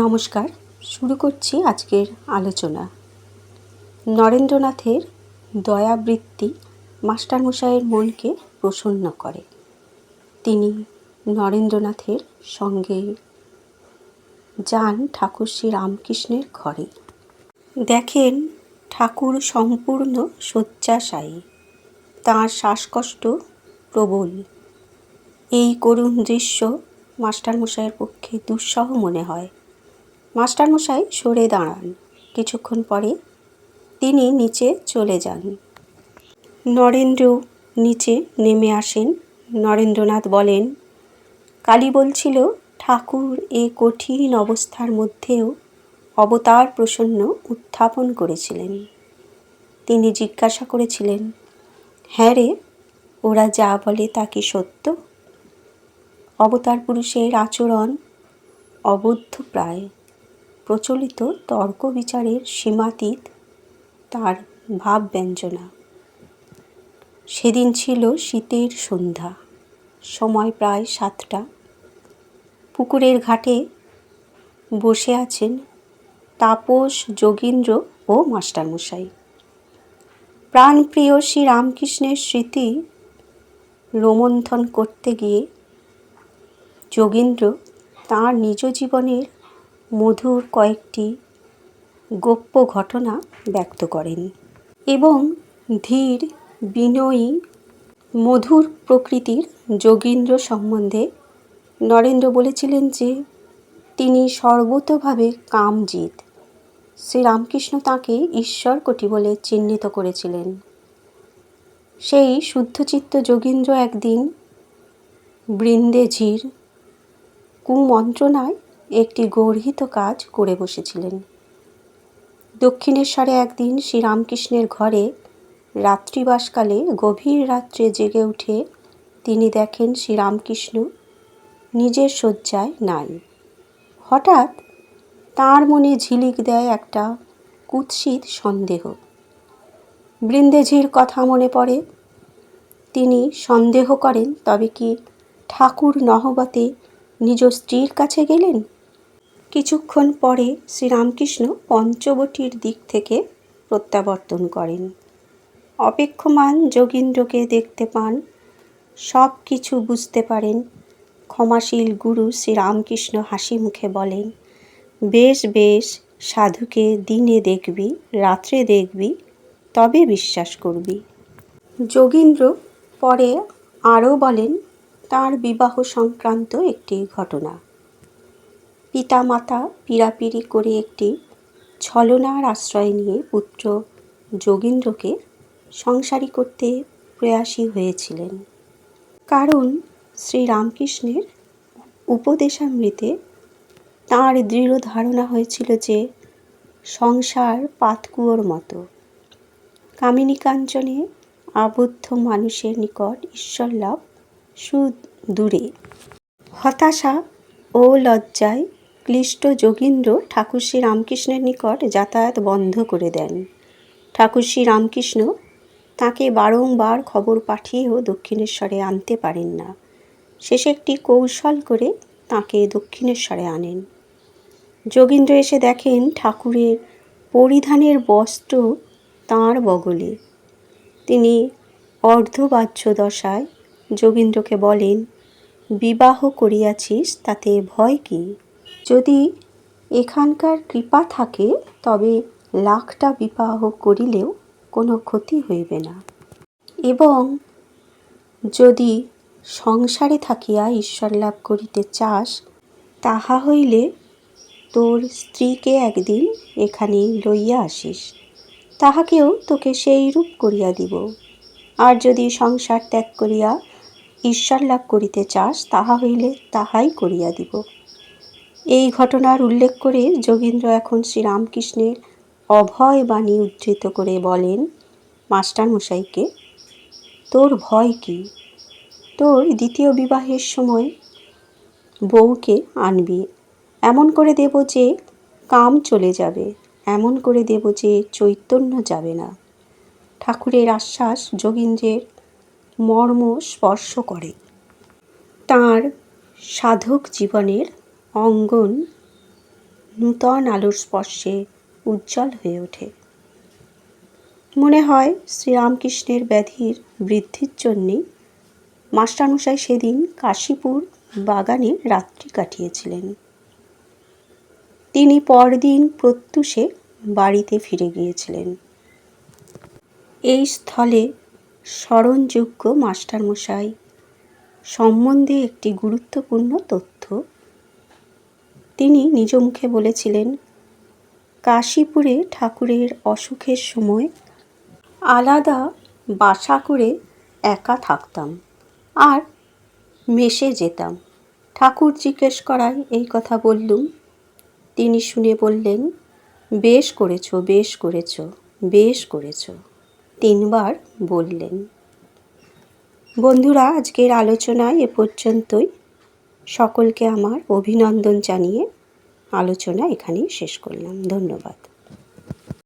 নমস্কার, শুরু করছি আজকের আলোচনা। নরেন্দ্রনাথের দয়াবৃত্তি মাস্টারমশাইয়ের মনকে প্রসন্ন করে। তিনি নরেন্দ্রনাথের সঙ্গে যান ঠাকুর শ্রী রামকৃষ্ণের ঘরে। দেখেন ঠাকুর সম্পূর্ণ শয্যাশায়ী, তাঁর শ্বাসকষ্ট প্রবল। এই করুণ দৃশ্য মাস্টারমশাইয়ের পক্ষে দুঃসহ মনে হয়। মাস্টারমশাই সরে দাঁড়ান। কিছুক্ষণ পরে তিনি নিচে চলে যান। নরেন্দ্র নিচে নেমে আসেন। নরেন্দ্রনাথ বলেন, কালী বলছিল, ঠাকুর এ কঠিন অবস্থার মধ্যেও অবতার প্রসন্ন উত্থাপন করেছিলেন। তিনি জিজ্ঞাসা করেছিলেন হ্যাঁ রে, ওরা যা বলে তা কি সত্য? অবতার পুরুষের আচরণ অবদ্ধ প্রায় প্রচলিত তর্ক বিচারের সীমাতীত তার ভাব ব্যঞ্জনা সেদিন ছিল শীতের সন্ধ্যা, সময় প্রায় সাতটা। পুকুরের ঘাটে বসে আছেন তাপস, যোগীন্দ্র ও মাস্টারমশাই। প্রাণপ্রিয় শ্রী রামকৃষ্ণের স্মৃতি রোমন্থন করতে গিয়ে যোগীন্দ্র তাঁর নিজ জীবনের মধুর কয়েকটি গোপ্য ঘটনা ব্যক্ত করেন এবং ধীর, বিনয়ী, মধুর প্রকৃতির যোগীন্দ্র সম্বন্ধে নরেন্দ্র বলেছিলেন যে, তিনি সর্বতোভাবে কামজিৎ। শ্রীরামকৃষ্ণ তাঁকে ঈশ্বর কোটি বলে চিহ্নিত করেছিলেন। সেই শুদ্ধচিত্ত যোগীন্দ্র একদিন বৃন্দে ঝির কুমন্ত্রণায় একটি গর্হিত কাজ করে বসেছিলেন। দক্ষিণেশ্বরে একদিন শ্রীরামকৃষ্ণের ঘরে রাত্রিবাসকালে গভীর রাত্রে জেগে উঠে তিনি দেখেন শ্রীরামকৃষ্ণ নিজের শয্যায় নাই। হঠাৎ তাঁর মনে ঝিলিক দেয় একটা কুৎসিত সন্দেহ। বৃন্দেঝির কথা মনে পড়ে, তিনি সন্দেহ করেন, তবে কি ঠাকুর নহবতে নিজ স্ত্রীর কাছে গেলেন? কিছুক্ষণ পরে শ্রীরামকৃষ্ণ পঞ্চবটির দিক থেকে প্রত্যাবর্তন করেন। অপেক্ষমান যোগীন্দ্রকে দেখতে পান। সব কিছু বুঝতে পারেন। ক্ষমাশীল গুরু শ্রীরামকৃষ্ণ হাসি মুখে বলেন, বেশ বেশ, সাধুকে দিনে দেখবি, রাত্রে দেখবি, তবে বিশ্বাস করবি। যোগীন্দ্র পরে আরও বলেন, তার বিবাহ সংক্রান্ত একটি ঘটনা। পিতামাতা পীড়াপিড়ি করে একটি ছলনার আশ্রয় নিয়ে পুত্র যোগীন্দ্রকে সংসারী করতে প্রয়াসী হয়েছিলেন। কারণ শ্রীরামকৃষ্ণের উপদেশামৃতে তাঁর দৃঢ় ধারণা হয়েছিল যে সংসার পাতকুয়োর মতো। কামিনী কাঞ্চনে আবদ্ধ মানুষের নিকট ঈশ্বর লাভ সুদূরে। হতাশা ও লজ্জায় ক্লিষ্ট যোগীন্দ্র ঠাকুর শ্রী রামকৃষ্ণের নিকট যাতায়াত বন্ধ করে দেন। ঠাকুর শ্রী রামকৃষ্ণ তাকে বারংবার খবর পাঠিয়েও দক্ষিণেশ্বরে আনতে পারেন না। শেষে একটি কৌশল করে তাকে দক্ষিণেশ্বরে আনেন। যোগীন্দ্র এসে দেখেন ঠাকুরের পরিধানের বস্ত্র তাঁর বগলে। তিনি অর্ধবাহ্য দশায় যোগীন্দ্রকে বলেন, বিবাহ করিয়াছিস, তাতে ভয় কি? যদি এখানকার কৃপা থাকে, তবে লাখটা বিবাহ করিলেও কোনো ক্ষতি হইবে না। এবং যদি সংসারে থাকিয়া ঈশ্বর লাভ করিতে চাস, তাহা হইলে তোর স্ত্রীকে একদিন এখানে লইয়া আসিস। তাহাকেও তোকে সেই রূপ করিয়া দিব। আর যদি সংসার ত্যাগ করিয়া ঈশ্বর লাভ করিতে চাস, তাহা হইলে তাহাই করিয়া দিব। এই ঘটনার উল্লেখ করে যোগীন্দ্র এখন শ্রীরামকৃষ্ণের অভয় বাণী উদ্ধৃত করে বলেন মাস্টারমশাইকে তোর ভয় কি? তোর দ্বিতীয় বিবাহের সময় বউকে আনবি। এমন করে দেব যে কাম চলে যাবে, এমন করে দেব যে চৈতন্য যাবে না। ঠাকুরের আশ্বাস যোগীন্দ্রের মর্ম স্পর্শ করে। তাঁর সাধক জীবনের অঙ্গন নূতন আলোর স্পর্শে উজ্জ্বল হয়ে ওঠে। মনে হয় শ্রীরামকৃষ্ণের ব্যাধির বৃদ্ধির জন্যেই মাস্টারমশাই সেদিন কাশীপুর বাগানে রাত্রি কাটিয়েছিলেন। তিনি পরদিন প্রত্যুষে বাড়িতে ফিরে গিয়েছিলেন। এই স্থলে স্মরণযোগ্য মাস্টারমশাই সম্বন্ধে একটি গুরুত্বপূর্ণ তথ্য তিনি নিজ মুখে বলেছিলেন, কাশীপুরে ঠাকুরের অসুখের সময় আলাদা বাসা করে একা থাকতাম আর মেশে যেতাম। ঠাকুর জিজ্ঞেস করায় এই কথা বললুম। তিনি শুনে বললেন, বেশ করেছ বেশ করেছ বেশ করেছ। তিনবার বললেন। বন্ধুরা, আজকের আলোচনায় এ পর্যন্তই। সকলকে আমার অভিনন্দন জানিয়ে আলোচনা এখানেই শেষ করলাম। ধন্যবাদ।